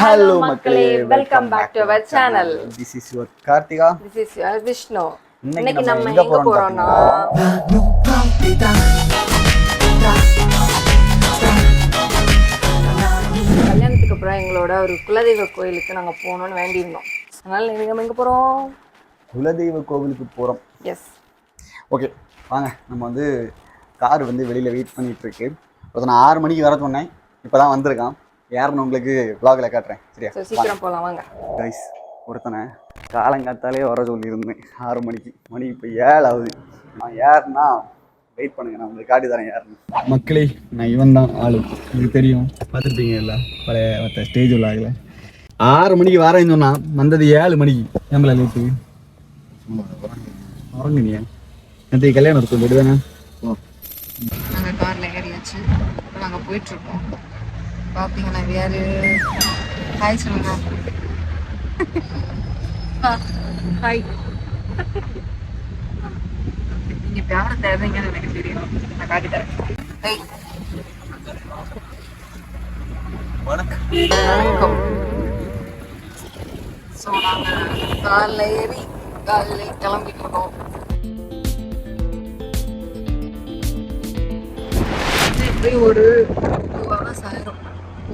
Hello மக்களே. Welcome back to our channel this is your Karthika this is your Vishnu இன்னைக்கு நம்ம எங்க போறோம்னு கல்யாணத்துக்கு அப்புறம் எங்களோட ஒரு குலதெய்வ கோயிலுக்கு நாங்க போகணும்னு வேண்டியிருந்தோம். அதனால இன்னைக்கு நம்ம எங்க போறோம்? குலதெய்வ கோவிலுக்கு போகிறோம் எஸ் ஓகே வாங்க. நம்ம வந்து கார் வந்து வெளியில் வெயிட் பண்ணிட்டு இருக்கு. ஒருத்தன் நான் ஆறு மணிக்கு வர சொன்னேன். இப்போ தான் வந்திருக்கான். யாருன்னு உங்களுக்கு vlogல காட்டுறேன். சரியா? சீக்கிரம் போகலாம் வாங்க. கைஸ் ஒருத்தனை காலங்காத்தாலே வர சொல்லியிருந்தேன். ஆறு மணிக்கு. மணி இப்போ ஏழு ஆகுது. நான் யாருன்னா வெயிட் பண்ணுங்க நான் உங்களுக்கு காட்டி தரேன் யாருன்னு. மக்களே நான் இவன் தான் ஆளு. உங்களுக்கு தெரியும். பார்த்துருப்பீங்க இல்லை பழைய மற்ற ஸ்டேஜ் உள்ளாகல ஆறு மணிக்கு வரேன்னு சொன்னான் வந்தது ஏழு மணிக்கு. ஏம்பல லேட்டு உறங்குனியா? நேற்று கல்யாணம் இருக்கும் விடுதானே நாங்க கார்ல ஏறியாச்சு இப்போ நாங்க பாத்தீங்கன்னா யாரு? ஹாய் சொல்லுங்க. ஹாய் நீங்க யாரை தேவைங்கன்னு எனக்கு தெரியும். நான் காட்டி தரேன். ஹாய் வணக்கம். ஸோ நாங்கள் காலைல ஏறி காலையில கிளம்பிட்டு இருக்கோம். இது இப்படி ஒரு டூ ஹவர்ஸ் ஆயிரும்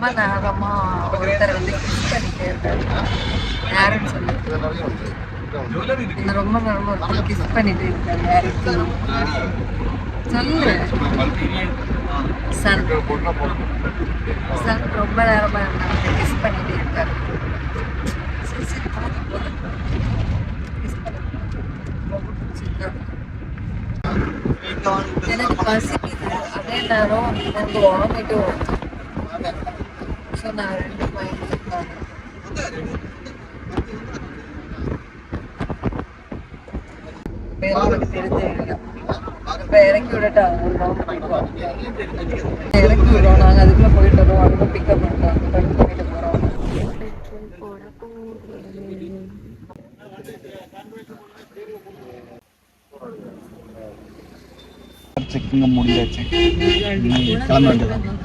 ரொம்ப நேரமா ஒருத்தர் வந்து கிஸ் பண்ணிட்டே இருக்காரு. யாருன்னு சொல்லி என்ன ரொம்ப நேரமா ஒருத்தர் கிஸ் பண்ணிட்டே இருக்காரு. யாருக்கு? சொல்லு. சன் சன் ரொம்ப நேரமா என்ன கிஸ் பண்ணிட்டே இருக்காரு. சரி சரி போதும் போதும். Kiss பண்ணு. எனக்கு பசிக்குது. அதே நேரம் எனக்கு வாமிட்டு வரும் இறக்கி விடட்டாங்க இறக்கி விடுவோம் நாங்கள் அதுக்குள்ளே போயிட்டு வரோம் பிக்கப் போகிறோம் செக்கிங்க முடிஞ்சாச்சு கிளம்ப வேண்டியதான்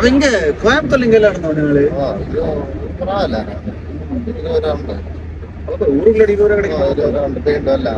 അത് ഇങ്ങ കോയമ്പത്തൂർ ഇങ്ങനെയാണെന്നോ നിങ്ങള് ഊരുകളടി ദൂരം കിടക്കുന്നു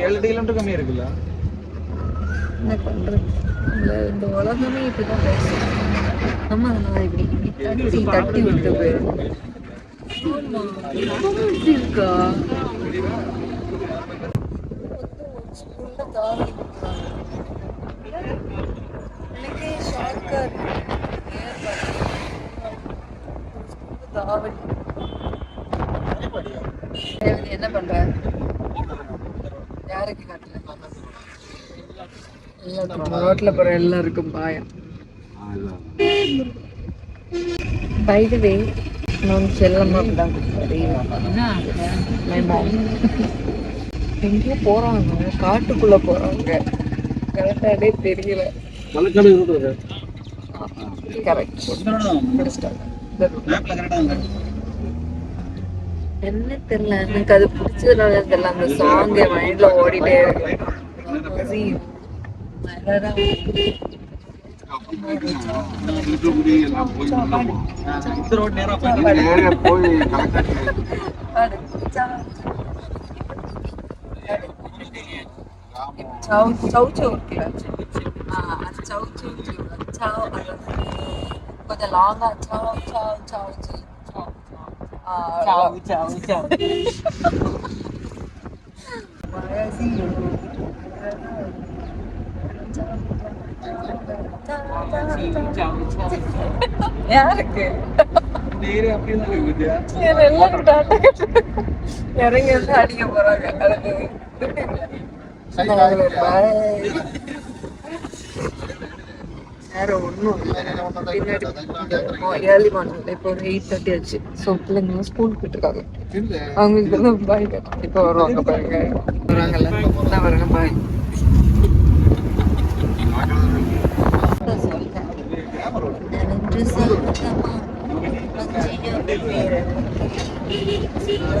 ஏழு கிலோமீட்டர் கம்மியா இருக்குல்ல? என்ன பண்றது? இந்த உலகமே இப்படிதான் பேசும் ஆமா நான் இப்படி தட்டி தட்டி விட்டு இப்படி இருக்கா? தாவணி கொடுக்குறாங்க எனக்கே ரேவதி, என்ன பண்ற யாருக்கு காட்டல எல்லாருக்கும் ரோட்ல போற எல்லாருக்கும் பாயம் பை த வே நான் செல்லம்மா தான் எங்கேயோ போறாங்க. காட்டுக்குள்ள போறாங்க. கரெக்டாடே தெரியல. கரெக்ட் என்ன தெரியல எனக்கு அது பிடிச்சதுனால தெரியல அந்த சாங் என் மைண்ட்ல ஓடிட்டே. சவு சவு சவு இருக்குல்ல ஆ, அது சவு சவு சவு. சவு, அது வந்து கொஞ்சம் லாங்கா சவு சவு சவு சவு சவு. ஆ, மரசி. யாருக்கு எல்லாரும் டாட்டா இறங்கி வந்து அடிக்க போறாங்க அடுத்தது Bye. வேற ஒன்றும் பின்னாடி ஏர்லி மார்னிங் இப்போ ஒரு எயிட் தேர்ட்டி ஆச்சு ஸோ பிள்ளைங்க ஸ்கூல் போயிட்டு இருக்காங்க அவங்களுக்கு வந்து பாய் இப்போ வருவாங்க பாருங்க வராங்கல்ல நான் வருங்க பாய் தண்ணி பாரு அப்படி ஃபுல்லா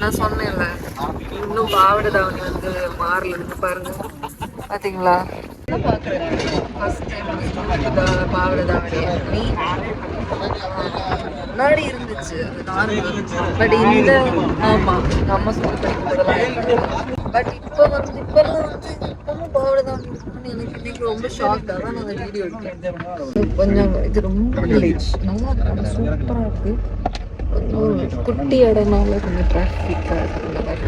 நான் சொன்னேன்ல இன்னும் பாவடை தாவணி வந்து மாறல இருக்கு பாருங்க. பாத்தீங்களா? ஃபர்ஸ்ட் டைம் பாவடை தாவணி. நீ முன்னாடி இருந்துச்சு பட் இந்த ஆமா நம்ம ஸ்கூல் படிக்கும்போதெல்லாம் பட் இப்போ வந்து இப்பெல்லாம் வந்து இப்பவும் பாவடை தாவணி இருக்குன்னு எனக்கு இன்னைக்கு ரொம்ப ஷாக் தான் நான் வீடியோ எடுத்தேன். கொஞ்சம் இது ரொம்ப நல்லா நல்லா இருக்கு இருக்குது இருக்கு கொஞ்சம் குட்டி இடம்னால கொஞ்சம் டிராஃபிக்காக இருக்கு இந்த மாதிரி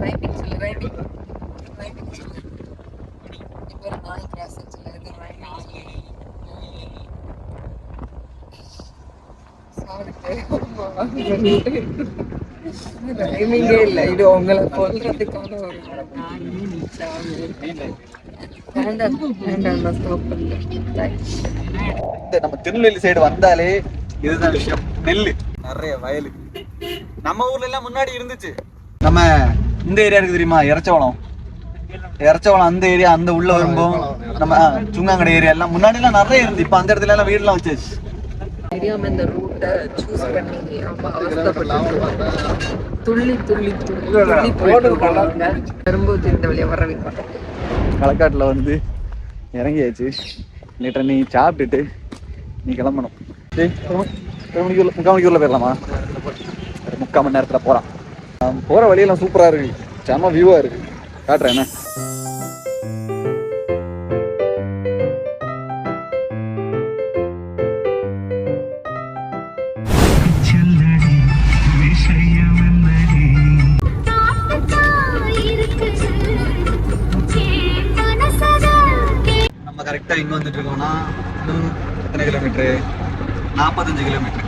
ரைமிங் சொல்லு ரைமிங் ரைமிங் சொல்லு இப்போ ஒரு நாய் கிராஸ் சொல்லு இது ரைமிங் சொல்லு டைமிங்கே இல்லை இது உங்களை கொல்றதுக்கான ஒரு இந்த நம்ம திருநெல்வேலி சைடு வந்தாலே இதுதான் விஷயம். நெல்லு. நிறைய வயலு. நம்ம ஊர்ல எல்லாம் முன்னாடி இருந்துச்சு. நம்ம இந்த ஏரியா இருக்கு தெரியுமா? இறச்சவளம் இறச்சவளம் அந்த ஏரியா அந்த உள்ள வரும்போது நம்ம சுங்காங்கடை ஏரியா எல்லாம் முன்னாடி எல்லாம் நிறைய இருந்து. இப்ப அந்த இடத்துல எல்லாம் வீடு எல்லாம் வச்சாச்சு சூஸ் பண்ணி ரொம்ப அவஸ்தப்பட்டு துள்ளி துள்ளி துள்ளி துள்ளி இருக்காங்க. வரும்போது இந்த வழியா வர வைப்பாங்க களக்காட்டுல வந்து இறங்கியாச்சு. லேட்டர் நீ சாப்பிட்டுட்டு நீ கிளம்பணும். எத்தனை மணிக்கு உள்ள- முக்கால் மணிக்கு உள்ள போயிடலாமா? ஒரு முக்கால் மணி நேரத்துல ஆம், போற வழியெல்லாம் சூப்பரா இருக்கு. செம வியூவா இருக்கு. காட்டுறேன் என்ன? கரெக்டாக எங்கே வந்துட்டு இருக்கோம்னா இன்னும் எத்தனை கிலோமீட்ரு நாற்பத்தஞ்சு கிலோமீட்ரு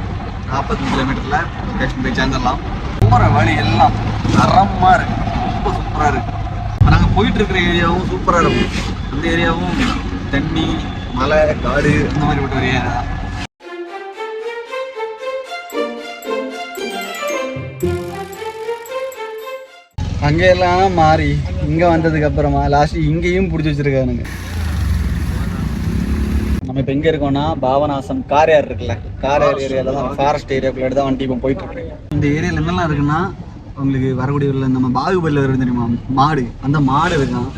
நாற்பத்தஞ்சு கிலோமீட்டரில் லொக்கேஷன் போய் சேர்ந்துடலாம். போகிற வழி எல்லாம் தரமாக இருக்குது ரொம்ப சூப்பராக இருக்குது நாங்கள் போயிட்டுருக்கிற ஏரியாவும் சூப்பராக இருக்கும். அந்த ஏரியாவும் தண்ணி மலை காடு இந்த மாதிரி போட்ட ஒரு ஏரியா தான். அங்கெல்லாம் மாறி இங்கே வந்ததுக்கு அப்புறமா லாஸ்ட் இங்கேயும் பிடிச்சி வச்சிருக்கானுங்க. நம்ம இப்போ எங்க இருக்கோம்னா பாபநாசம் காரையார் இருக்குல்ல. காரையார் ஏரியால தான் ஃபாரஸ்ட் ஏரியாக்குள்ள தான் வண்டி இப்போ போயிட்டு இருக்கு. இந்த ஏரியால என்னெல்லாம் இருக்குன்னா உங்களுக்கு வரக்கூடிய உள்ள நம்ம பாகுபலியில் வரும் தெரியுமா? மாடு. அந்த மாடு இருக்கான்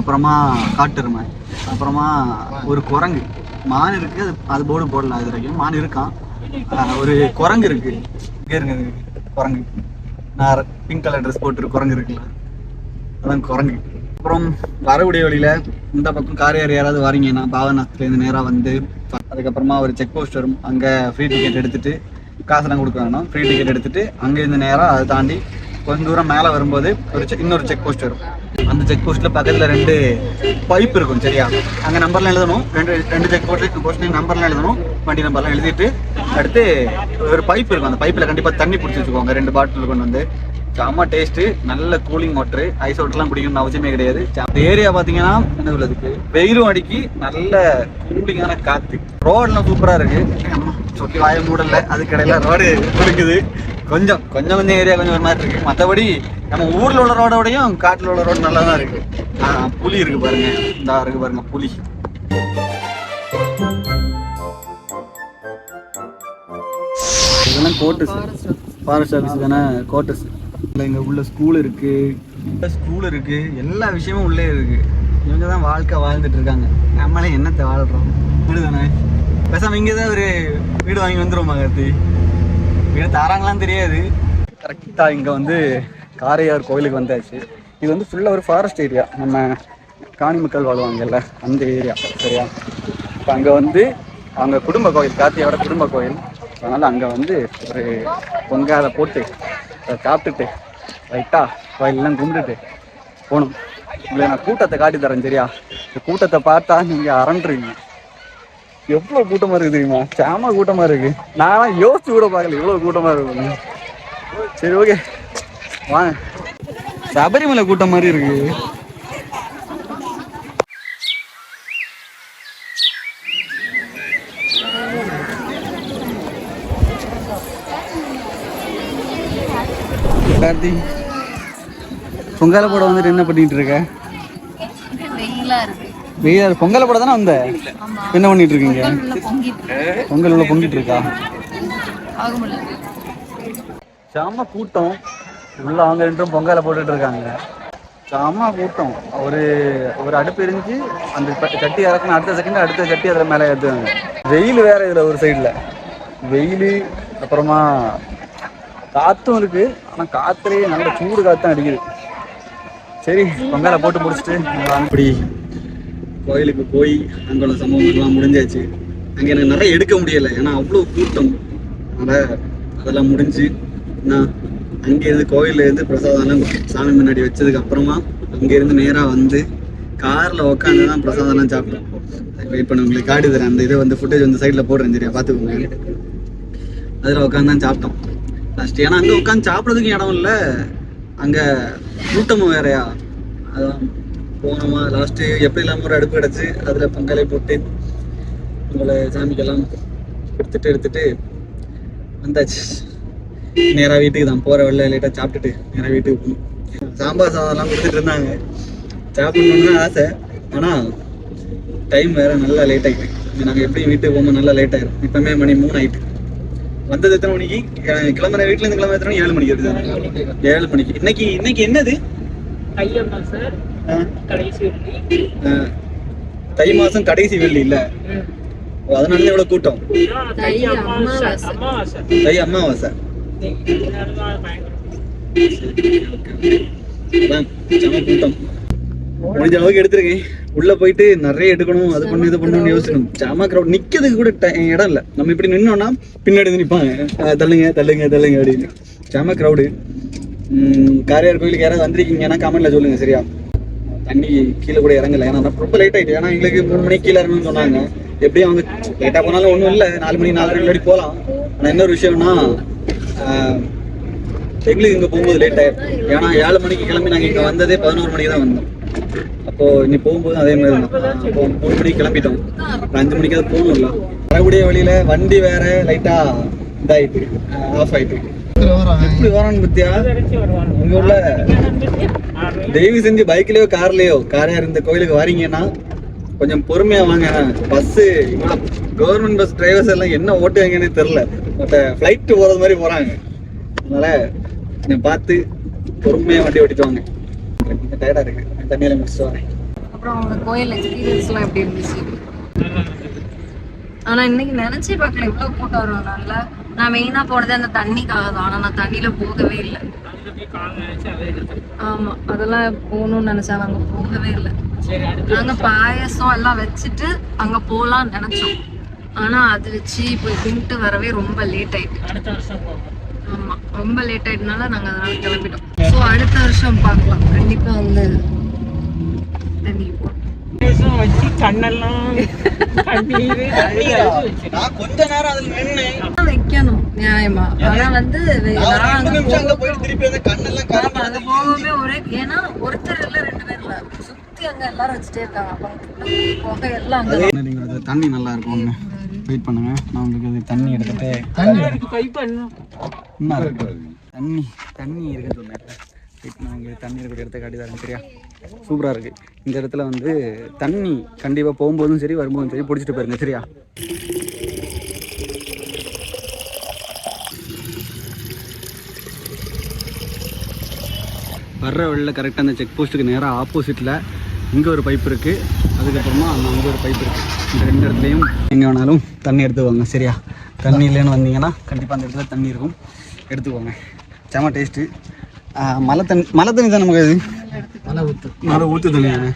அப்புறமா காட்டெருமை. அப்புறமா ஒரு குரங்கு. மான் இருக்கு அது அது போர்டு போடல அது வரைக்கும். மான் இருக்கான் ஒரு குரங்கு இருக்கு. இங்கே இருக்கு குரங்கு. நான் பிங்க் கலர் ட்ரெஸ் போட்டு குரங்கு இருக்குல்ல. அதான் குரங்கு. அப்புறம் வரக்கூடிய வழியில இந்த பக்கம் காரையார் யாராவது வரீங்கன்னா பாவநாசத்துலேருந்து நேராக வந்து அதுக்கப்புறமா ஒரு செக் போஸ்ட் வரும். அங்கே ஃப்ரீ டிக்கெட் எடுத்துகிட்டு காசெல்லாம் கொடுக்க ஃப்ரீ டிக்கெட் எடுத்துட்டு அங்கேருந்து நேராக அதை தாண்டி கொஞ்சம் தூரம் மேலே வரும்போது ஒரு இன்னொரு செக் போஸ்ட் வரும். அந்த செக் போஸ்ட்டில் பக்கத்தில் ரெண்டு பைப் இருக்கும் சரியா? அங்கே நம்பர்லாம் எழுதணும். ரெண்டு ரெண்டு செக் போஸ்ட் போஸ்ட்லேயும் நம்பர்லாம் எழுதணும். வண்டி நம்பர்லாம் எழுதிட்டு அடுத்து ஒரு பைப் இருக்கும். அந்த பைப்பில் கண்டிப்பாக தண்ணி பிடிச்சி வச்சுக்கோங்க. ரெண்டு பாட்டில் கொண்டு வந்து. செம்ம டேஸ்ட்டு நல்ல கூலிங் வாட்டரு ஐஸ் வாட்டர்லாம் குடிக்கணும்னு அவசியமே கிடையாது. அந்த ஏரியா பார்த்தீங்கன்னா என்ன சொல்லுறதுக்கு வெயிலும் அடிக்கி நல்ல கூலிங்கான காற்று ரோடெல்லாம் சூப்பராக இருக்குது அம்மா, வாய மூடல அதுக்கடையில் ரோடு இருக்குது. கொஞ்சம் கொஞ்சம் கொஞ்சம் ஏரியா கொஞ்சம் ஒரு மாதிரி இருக்குது மற்றபடி நம்ம ஊரில் உள்ள ரோடோடையும் காட்டில் உள்ள ரோடு நல்லா தான் இருக்குது ஆ, புலி இருக்குது பாருங்க. இந்த இருக்குது பாருங்க புலி. இதெல்லாம் கோட்டஸ் ஃபாரஸ்ட் ஆஃபீஸ் தானே கோட்டஸ் இல்லை இங்கே உள்ள ஸ்கூல் இருக்கு. ஸ்கூல் இருக்கு. எல்லா விஷயமும் உள்ளே இருக்கு. இவங்க தான் வாழ்க்கை வாழ்ந்துட்டு இருக்காங்க. நம்மளே என்னத்தை வாழ்றோம்? தானே பேசாம இங்கே தான் ஒரு வீடு வாங்கி வந்துருவோமா கார்த்தி? வீடு தாராங்களான்னு தெரியாது. கரெக்டாக இங்கே வந்து காரையார் கோயிலுக்கு வந்தாச்சு. இது வந்து ஃபுல்லாக ஒரு ஃபாரஸ்ட் ஏரியா நம்ம காணி மக்கள் வாழ்வாங்கல்ல அந்த ஏரியா சரியா? இப்போ அங்கே வந்து அவங்க குடும்ப கோயில் கார்த்தியோட குடும்ப கோயில். அதனால் அங்கே வந்து ஒரு பொங்காத போட்டு அதை சாப்பிட்டுட்டு ரைட்டாக கோயிலெல்லாம் கும்பிட்டுட்டு போகணும். உங்களை நான் கூட்டத்தை காட்டி தரேன் சரியா? இந்த கூட்டத்தை பார்த்தா நீங்கள் அரண்டுருவீங்க எவ்வளோ கூட்டமாக இருக்குது தெரியுமா? சாம கூட்டமாக இருக்குது நானும் யோசிச்சு கூட பார்க்கல இவ்வளோ கூட்டமாக இருக்கு சரி ஓகே வாங்க. சபரிமலை கூட்டம் மாதிரி இருக்குது கார்த்தி. பொங்கல போட வந்துட்டு என்ன பண்ணிட்டு இருக்க? வெயிலா இருக்கு. வெயில் போட தானே வந்த? என்ன பண்ணிட்டு இருக்கீங்க? பொங்கல் உள்ள பொங்கிட்டு இருக்கா? சாம செம கூட்டம். உள்ள அவங்க ரெண்டும் பொங்கலை போட்டுட்டு இருக்காங்க. செம கூட்டம். ஒரு ஒரு அடுப்பு எரிஞ்சு அந்த சட்டி இறக்கணும் அடுத்த செகண்ட் அடுத்த சட்டி அதில் மேலே ஏற்றுவாங்க வெயில் வேற இதில் ஒரு சைடில் வெயில் அப்புறமா காற்றும் இருக்கு. ஆனால் காத்துலேயே நல்ல சூடு காற்றும் அடிக்குது. சரி பொங்கலை போட்டு முடிச்சுட்டு நம்ம இப்படி கோயிலுக்கு போய் அங்கே உள்ள சம்பவங்கள்லாம் முடிஞ்சாச்சு. அங்கே எனக்கு நிறைய எடுக்க முடியலை. ஏன்னா அவ்வளோ கூட்டம். அதனால் அதெல்லாம் முடிஞ்சு நான் அங்கேருந்து கோயில்ல இருந்து பிரசாதம்லாம் சாமி முன்னாடி வச்சதுக்கு அப்புறமா அங்கேருந்து நேராக வந்து காரில் உட்காந்து தான் பிரசாதம்லாம் சாப்பிட்டோம் வெயிட் பண்ண உங்களுக்கு காட்டி தரேன் அந்த இதை வந்து ஃபுட்டேஜ் வந்து சைடில் போடுறேன் சரியா? பார்த்துக்கோங்க. அதில் உட்காந்து தான் சாப்பிட்டோம். ஃபஸ்ட்டு ஏன்னா அங்கே உட்காந்து சாப்பிட்றதுக்கும் இடம் இல்லை. அங்கே கூட்டமும் வேறையா. அதான் போனோமா லாஸ்ட்டு எப்படி இல்லாமல் ஒரு அடுப்பு கிடச்சி அதில் பங்காளி போட்டு உங்களை சாமிக்கெல்லாம் எடுத்துட்டு எடுத்துட்டு வந்தாச்சு. நேராக வீட்டுக்கு தான் போகிற வெளில லேட்டாக சாப்பிட்டுட்டு நேராக வீட்டுக்கு போகணும் சாம்பார் சாதம்லாம் கொடுத்துட்டு இருந்தாங்க. சாப்பிடணும்னு ஆசை. ஆனால் டைம் வேறு நல்லா லேட் ஆகிட்டு நாங்கள் எப்படியும் வீட்டுக்கு போகும்போது நல்லா லேட் ஆகிடும் இப்போமே மணி மூணு ஆகிட்டு வந்தது எத்தனை மணிக்கு? கிளம்புற வீட்டுல இருந்து கிளம்புற எத்தனை? ஏழு மணிக்கு வருது. ஏழு மணிக்கு. இன்னைக்கு இன்னைக்கு என்னது? தை மாசம் கடைசி வெள்ளி இல்ல? அதனால இவ்வளவு கூட்டம். தை அமாவாசை. கூட்டம். முடிஞ்ச அளவுக்கு எடுத்திருக்கேன். உள்ள போயிட்டு நிறைய எடுக்கணும் அது பண்ணு இது பண்ணணும்னு யோசிக்கணும். ஜாமா கிரௌட் நிக்கிறதுக்கு கூட இடம் இல்ல. நம்ம இப்படி நின்னோம்னா பின்னாடி வந்து நிப்பாங்க. தள்ளுங்க தள்ளுங்க தள்ளுங்க அப்படின்னு. ஜாமா கிரௌடு காரையார் கோயிலுக்கு யாராவது வந்திருக்கீங்கன்னா கமெண்ட்ல சொல்லுங்க சரியா? தண்ணி கீழே கூட இறங்கல. ஏன்னா ரொம்ப லேட் ஆயிட்டு. ஏன்னா எங்களுக்கு மூணு மணிக்கு கீழே இறங்கணும்னு சொன்னாங்க. எப்படியும் அவங்க லேட்டாக போனாலும் ஒன்றும் இல்லை. நாலு மணி நாலரை முன்னாடி போகலாம். ஆனா இன்னொரு விஷயம்னா எங்களுக்கு இங்கே போகும்போது லேட் ஆயிடும். ஏன்னா ஏழு மணிக்கு கிளம்பி நாங்கள் இங்கே வந்ததே பதினோரு மணிக்கு தான் வந்தோம். அப்போ இனி போகும்போது அதே மாதிரி தான். அப்போ மூணு மணிக்கு கிளம்பிட்டோம். ஒரு அஞ்சு மணிக்கு தான் போகணும்ல. வரக்கூடிய வழியில வண்டி வேற லைட்டா இதாயிட்டு ஆஃப் ஆயிட்டு எப்படி வரான்னு பத்தியா? உங்க ஊர்ல ஆறு தயவு செஞ்சு பைக்லயோ கார்லயோ காரையா இந்த கோயிலுக்கு வரீங்கன்னா கொஞ்சம் பொறுமையா வாங்க. பஸ் இவ்வளவு கவர்மெண்ட் பஸ் டிரைவர்ஸ் எல்லாம் என்ன ஓட்டுவாங்கன்னே தெரியல. மற்ற ஃப்ளைட் போறது மாதிரி போறாங்க. அதனால கொஞ்சம் பார்த்து பொறுமையா வண்டி ஓட்டிட்டு வாங்க. டயர்டா இருக்கு. தண்ணியில் முடிச்சுட்டு வரேன். அப்புறம் அவங்க கோயில் எக்ஸ்பீரியன்ஸ்லாம் எப்படி இருந்துச்சு? ஆனா இன்னைக்கு நினைச்சே பார்க்கல எவ்வளோ கூட்டம் வருவாங்கல்ல நான் மெயினா போனது அந்த தண்ணிக்காக தான். ஆனால் நான் தண்ணியில போகவே இல்லை. ஆமாம் அதெல்லாம் போகணும்னு நினைச்சா அங்கே போகவே இல்லை. நாங்கள் பாயசம் எல்லாம் வச்சுட்டு அங்கே போகலான்னு நினச்சோம். ஆனால் அது வச்சு போய் கும்பிட்டு வரவே ரொம்ப லேட் ஆயிட்டு. ஆமாம் ரொம்ப லேட் ஆயிட்டனால நாங்கள் அதனால கிளம்பிட்டோம். ஸோ அடுத்த வருஷம் பார்க்கலாம். கண்டிப்பாக வந்து வச்சு கண்ணெல்லாம் கொஞ்ச நேரம் அதுல நின்னேன் வைக்கணும் நியாயமா ஆனா வந்து வெ- நான் அங்க போக- போயிட்டு கண்ணெல்லாம் ஆமா, அங்க போகவே ஒரே ஏன்னா ஒருத்தர் இல்ல ரெண்டு பேர் இல்ல சுத்தி அங்க எல்லாரும் வச்சுட்டே இருக்காங்க அப்ப எல்லாம் அங்க தண்ணி நல்லா இருக்கும் வெயிட் பண்ணுங்க நான் உங்களுக்கு தண்ணி எடுத்துட்டு அதுக்கு பை பண்ணும் தண்ணி தண்ணி இருக்குன்னு சொன்னேன் வெயிட் நான் உங்களுக்கு தண்ணி இருக்கிற இடத்த காட்டி தரேன் சரியா? சூப்பராக இருக்குது இந்த இடத்துல வந்து தண்ணி கண்டிப்பாக போகும்போதும் சரி வரும்போதும் சரி பிடிச்சிட்டு போயிருங்க சரியா? வர்ற வழியில் கரெக்டாக அந்த செக் போஸ்ட்டுக்கு நேராக ஆப்போசிட்டில் இங்கே ஒரு பைப் இருக்குது அதுக்கப்புறமா அங்கே அங்கே ஒரு பைப் இருக்குது இந்த ரெண்டு இடத்துலையும் எங்கே வேணாலும் தண்ணி எடுத்துக்கோங்க சரியா? தண்ணி இல்லைன்னு வந்தீங்கன்னா கண்டிப்பாக அந்த இடத்துல தண்ணி இருக்கும். எடுத்துக்கோங்க. செம டேஸ்ட்டு மழை தண்ணி மழை தண்ணி தான் நமக்கு அது மழை ஊற்று மழை ஊற்று தண்ணியாண்ணே